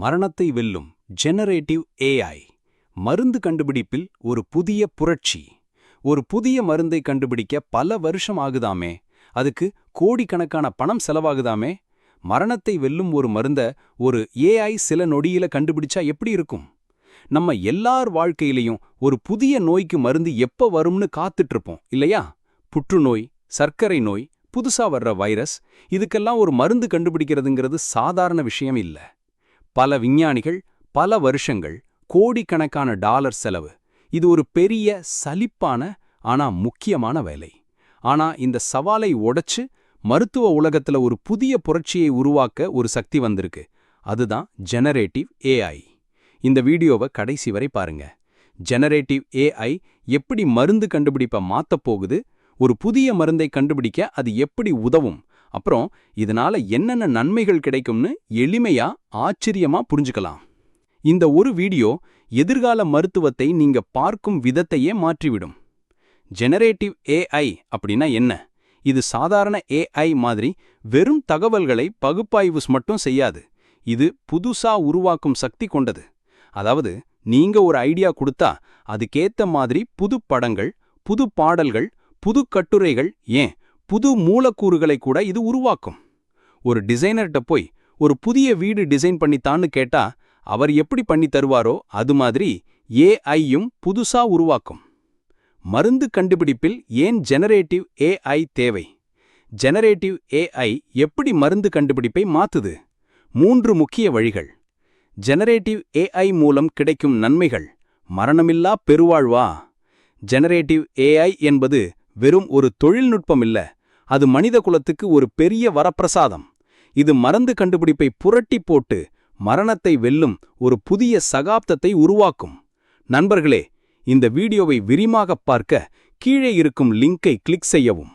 மரணத்தை வெல்லும் generative AI மருந்து கண்டுபிடிப்பில் ஒரு புதிய புரட்சி. ஒரு புதிய மருந்தை கண்டுபிடிக்க பல வருஷம் ஆகுதாமே. அதுக்கு கோடிக்கணக்கான பணம் செலவாகுதாமே. மரணத்தை வெல்லும் ஒரு மருந்த ஒரு ஏஐ சில நொடியில கண்டுபிடிச்சா எப்படி இருக்கும்? நம்ம எல்லார் வாழ்க்கையிலையும் ஒரு புதிய நோய்க்கு மருந்து எப்ப வரும்னு காத்துட்டு இருப்போம் இல்லையா? புற்றுநோய் சர்க்கரை நோய் புதுசா வர்ற வைரஸ் இதுக்கெல்லாம் ஒரு மருந்து கண்டுபிடிக்கிறதுங்கிறது சாதாரண விஷயம் இல்ல. பல விஞ்ஞானிகள் பல வருஷங்கள் கோடிக்கணக்கான டாலர் செலவு. இது ஒரு பெரிய சலிப்பான ஆனா முக்கியமான வேலை. ஆனா இந்த சவாலை உடைச்சு மருத்துவ உலகத்துல ஒரு புதிய புரட்சியை உருவாக்க ஒரு சக்தி வந்திருக்கு. அதுதான் ஜெனரேட்டிவ் ஏஐ இந்த வீடியோவை கடைசி வரை பாருங்க. ஜெனரேட்டிவ் ஏஐ எப்படி மருந்து கண்டுபிடிப்ப மாத்தப் போகுது? ஒரு புதிய மருந்தை கண்டுபிடிக்க அது எப்படி உதவும்? அப்புறம் இதனால என்னென்ன நன்மைகள் கிடைக்கும்னு எளிமையா ஆச்சரியமா புரிஞ்சுக்கலாம். இந்த ஒரு வீடியோ எதிர்கால மருத்துவத்தை நீங்க பார்க்கும் விதத்தையே மாற்றிவிடும். ஜெனரேட்டிவ் ஏஐ அப்படின்னா என்ன? இது சாதாரண ஏஐ மாதிரி வெறும் தகவல்களை பகுப்பாய்வு மட்டும் செய்யாது. இது புதுசா உருவாக்கும் சக்தி கொண்டது. அதாவது நீங்க ஒரு ஐடியா கொடுத்தா அதுக்கேத்த மாதிரி புது படங்கள் புது பாடல்கள் புது கட்டுரைகள் ஏன் புது மூலக்கூறுகளை கூட இது உருவாக்கும். ஒரு டிசைனர்கிட்ட போய் ஒரு புதிய வீடு டிசைன் பண்ணித்தான்னு கேட்டா அவர் எப்படி பண்ணி தருவாரோ அது மாதிரி ஏஐயும் புதுசா உருவாக்கும். மருந்து கண்டுபிடிப்பில் ஏன் ஜெனரேட்டிவ் ஏஐ தேவை? ஜெனரேட்டிவ் ஏஐ எப்படி மருந்து கண்டுபிடிப்பை மாத்துது? மூன்று முக்கிய வழிகள். ஜெனரேட்டிவ் ஏஐ மூலம் கிடைக்கும் நன்மைகள். மரணமில்லா பெருவாழ்வா? ஜெனரேட்டிவ் ஏஐ என்பது வெறும் ஒரு தொழில்நுட்பம் இல்லை. அது மனித குலத்துக்கு ஒரு பெரிய வரப்பிரசாதம். இது மருந்து கண்டுபிடிப்பை புரட்டி போட்டு மரணத்தை வெல்லும் ஒரு புதிய சகாப்தத்தை உருவாக்கும். நண்பர்களே இந்த வீடியோவை விரிமாகப் பார்க்க கீழே இருக்கும் லிங்கை கிளிக் செய்யவும்.